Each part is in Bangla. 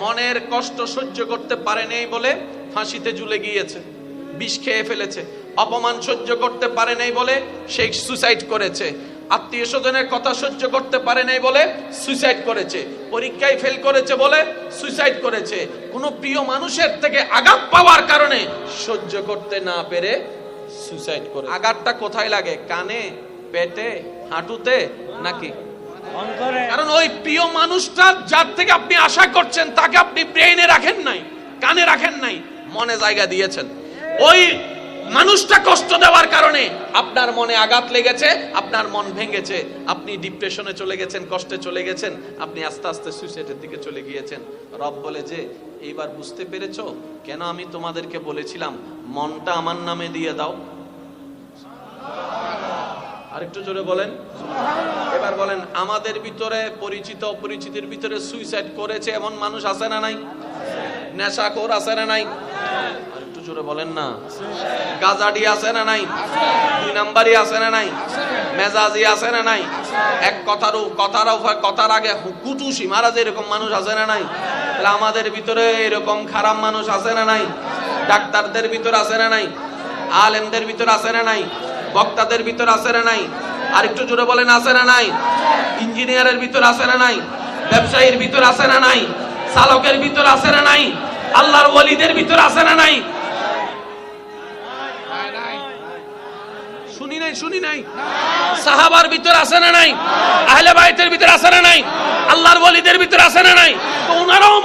মনের কষ্ট সহ্য করতে পারে নেই বলে ফাঁসিতে ঝুলে গিয়েছে, বিষ খেয়ে ফেলেছে। অপমান সহ্য করতে পারে নাই বলে সে সুসাইড করেছে। আত্মীয় স্বজনের কথা সহ্য করতে পারে নাই বলে সুইসাইড করেছে। পরীক্ষায় ফেল করেছে বলে সুইসাইড করেছে। কোনো প্রিয় মানুষের থেকে আঘাত পাওয়ার কারণে সহ্য করতে না পেরে সুইসাইড করে আঘাতটা কোথায় লাগে? কানে, পেটে, হাঁটুতে নাকি কারণ ওই প্রিয় মানুষটা যার থেকে আপনি আশা করছেন, তাকে আপনি ব্রেইনে রাখেন নাই, কানে রাখেন নাই, মনে জায়গা দিয়েছেন। ওই মানুষটা কষ্ট দেওয়ার কারণে আপনার মনে আঘাত লেগেছে, আপনার মন ভেঙেছে, আপনি ডিপ্রেশনে চলে গেছেন, কষ্টে চলে গেছেন, আপনি আস্তে আস্তে সুইসাইডের দিকে চলে গিয়েছেন। রব বলে যে, এইবার বুঝতে পেরেছ? কেন আমি তোমাদেরকে বলেছিলাম, মনটা আমার নামে দিয়ে দাও? আরেকটু জোরে বলেন। এবার বলেন, আমাদের ভিতরে পরিচিত অপরিচিতের ভিতরে সুইসাইড করেছে এমন মানুষ আছে না নাই? নেশাখোর আছে না নাই? আরেকটু জোরে বলেন না। গাজাডি আছে না নাই? দুই নাম্বারই আছে না নাই? মেজাজি আছে না নাই? এক কথার কথার কথার আগে কুটুসি মারা যে এরকম মানুষ আছে না নাই? তাহলে আমাদের ভিতরে এরকম খারাপ মানুষ আছে না নাই? ডাক্তারদের ভিতর আছে না নাই? আলেমদের ভিতর আছে না নাই? বক্তাদের ভিতর আছে না নাই? আর একটু জোরে বলেন, আছে না নাই? ইঞ্জিনিয়ারের ভিতর আছে না নাই? ব্যবসায়ীর ভিতর আছে না নাই? চালকের ভিতর আছে না নাই? আল্লাহর ওলিদের ভিতর আছে না নাই?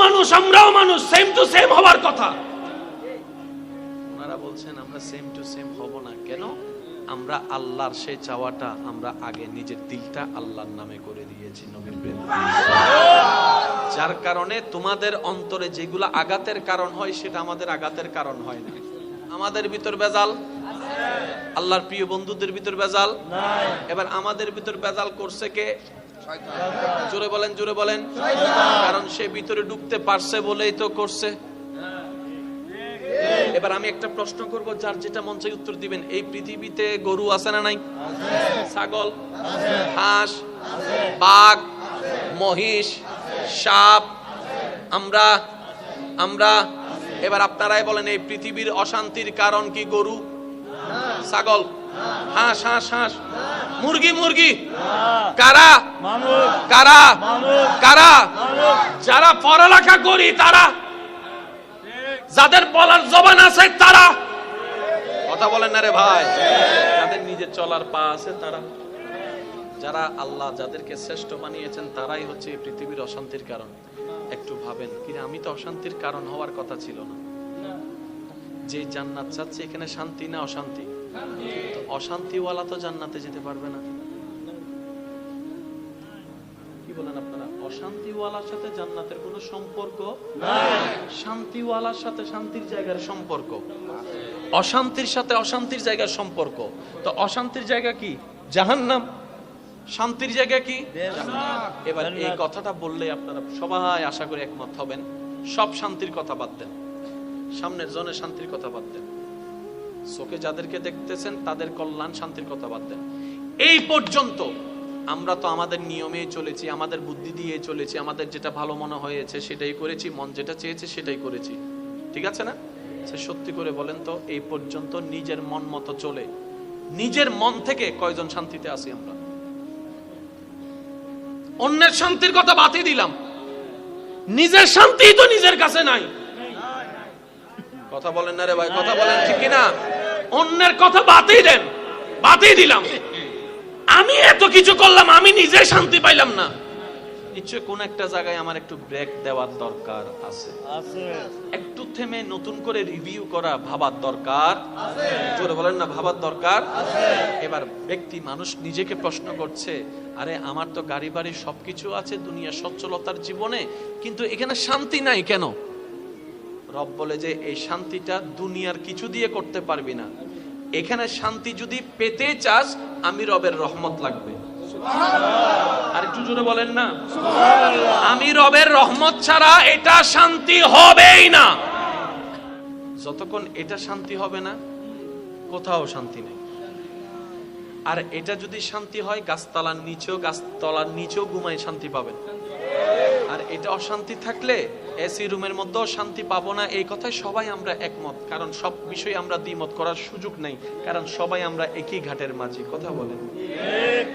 মানুষ, আমরাও কথা। বলছেন, আমরা সেম টু সেম হব না। কেন? আমরা আল্লাহর সেই চাওয়াটা আমরা আগে নিজের দিলটা আল্লাহর নামে করে দিয়েছি নবীর যার কারণে তোমাদের অন্তরে যেগুলো আঘাতের কারণ হয়, সেটা আমাদের আঘাতের কারণ হয় না। আমাদের ভিতর বেজাল আল্লাহর প্রিয় বন্ধুদের ভিতর বেজাল এবার আমাদের ভিতর বেজাল করছে কে? জোরে বলেন জোরে বলেন। কারণ সে ভিতরে ঢুকতে পারছে বলেই তো করছে। এবার আমি একটা প্রশ্ন করব যার যেটা মন চাই উত্তর দিবেন। এই পৃথিবীতে গরু আছে না নাই? ছাগল হাঁস বাঘ মহিষ সাপ আমরা আমরা। এবার আপনারাই বলেন এই পৃথিবীর অশান্তির কারণ কি গরু? ছাগল। হাঁস হাঁস হাঁস। মুরগি মুরগি। কারা? কারা? কারা? যারা পড়ালেখা করি তারা যাদের বলার জবান আছে তারা। কথা বলেন না রে ভাই। যাদের নিজের চলার পা আছে তারা। যারা আল্লাহ যাদেরকে শ্রেষ্ঠ বানিয়েছেন, তারাই হচ্ছে এই পৃথিবীর অশান্তির কারণ। একটু ভাবেন, কিরে, আমি তো অশান্তির কারণ হওয়ার কথা ছিল না। যে জান্নাত চাচ্ছে এখানে শান্তি না অশান্তি? অশান্তিওয়ালা তো জান্নাতে যেতে পারবে না। আপনারা অশান্তিওয়ালার সাথে জান্নাতের কোনো সম্পর্ক? শান্তিওয়ালার সাথে শান্তির জায়গার সম্পর্ক। অশান্তির সাথে অশান্তির জায়গার সম্পর্ক। তো অশান্তির জায়গা কি? জাহান্নাম। শান্তির জায়গা কি? এবার এই কথাটা বললে আপনারা সবাই আশা করি একমত হবেন। সব শান্তির কথা বাদ দেন। সামনের জনে শান্তির কথা বাদ দেন। চোখে যাদেরকে দেখতেছেন তাদের কল্যাণ শান্তির কথা বাদ দেন। এই পর্যন্ত আমরা তো আমাদের নিয়মেই চলেছি, আমাদের বুদ্ধি দিয়ে চলেছি, আমাদের যেটা ভালো মনে হয়েছে সেটাই করেছি, মন যেটা চেয়েছে সেটাই করেছি। ঠিক আছে না? সে সত্যি করে বলেন তো, এই পর্যন্ত নিজের মন মতো চলে। নিজের মন থেকে কয়জন শান্তিতে আছি আমরা? অন্যের শান্তির কথা বাতিল দিলাম। নিজের শান্তি তো নিজের কাছে নাই। কথা বলেন না রে ভাই, কথা বলেন ঠিক কি না অন্যের কথা বাতিল দেন বাতিল দিলাম। আমি এত কিছু করলাম আমি নিজে শান্তি পাইলাম না। নিশ্চয় কোন একটা জায়গায় আমার একটু ব্রেক দেওয়ার দরকার আছে। আছে। একটু থেমে নতুন করে রিভিউ করা ভাবার দরকার। জোরে বলেন না ভাবার দরকার? এবার ব্যক্তি মানুষ নিজেকে প্রশ্ন করছে আরে আমার তো গাড়ি বাড়ি সবকিছু আছে দুনিয়া সচ্ছলতার জীবনে কিন্তু এখানে শান্তি নাই কেন? রব বলে যে এই শান্তিটা দুনিয়ার কিছু দিয়ে করতে পারবি না। এখানে শান্তি যদি পেতে চাস আমি রবের রহমত লাগবে। আর একটু জোরে বলেন না। আমি রবের রহমত ছাড়া এটা শান্তি হবেই না। যতক্ষণ এটা শান্তি হবে না কোথাও শান্তি নেই। আর এটা যদি শান্তি হয় গাছতলার নিচেও গাছতলার নিচেও ঘুমায় শান্তি পাবেন। এটা অশান্তি থাকলে এসি রুমের মধ্যেও শান্তি পাবো না, এই কথায় সবাই আমরা একমত। কারণ সব বিষয়ে আমরা দ্বিমত করার সুযোগ নেই। কারণ সবাই আমরা একই ঘাটের মাঝে, কথা বলেন।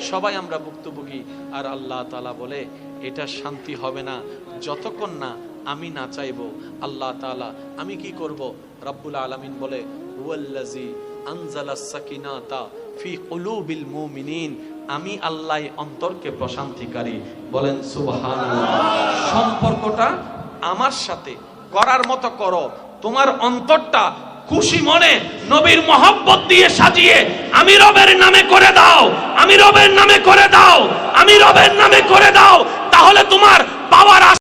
সবাই আমরা ভুক্তভোগী। আর আল্লাহ তালা বলে, এটা শান্তি হবে না। যতক্ষণ না আমি না চাইব, আল্লাহ তাআলা, আমি কি করব? রব্বুল আলামিন বলে হুয়াল্লাজি আনজালা সাকিনাতা ফি কুলুবিল মুমিনিন আমি আল্লাহ অন্তরকে প্রশান্তিকারী। বলেন সুবাহান সম্পর্কটা আমার সাথে করার মতো করো। তোমার অন্তরটা খুশি মনে নবীর মহব্বত দিয়ে সাজিয়ে আমি রবের নামে করে দাও। আমি রবের নামে করে দাও। আমি রবের নামে করে দাও। তাহলে তোমার পাওয়ার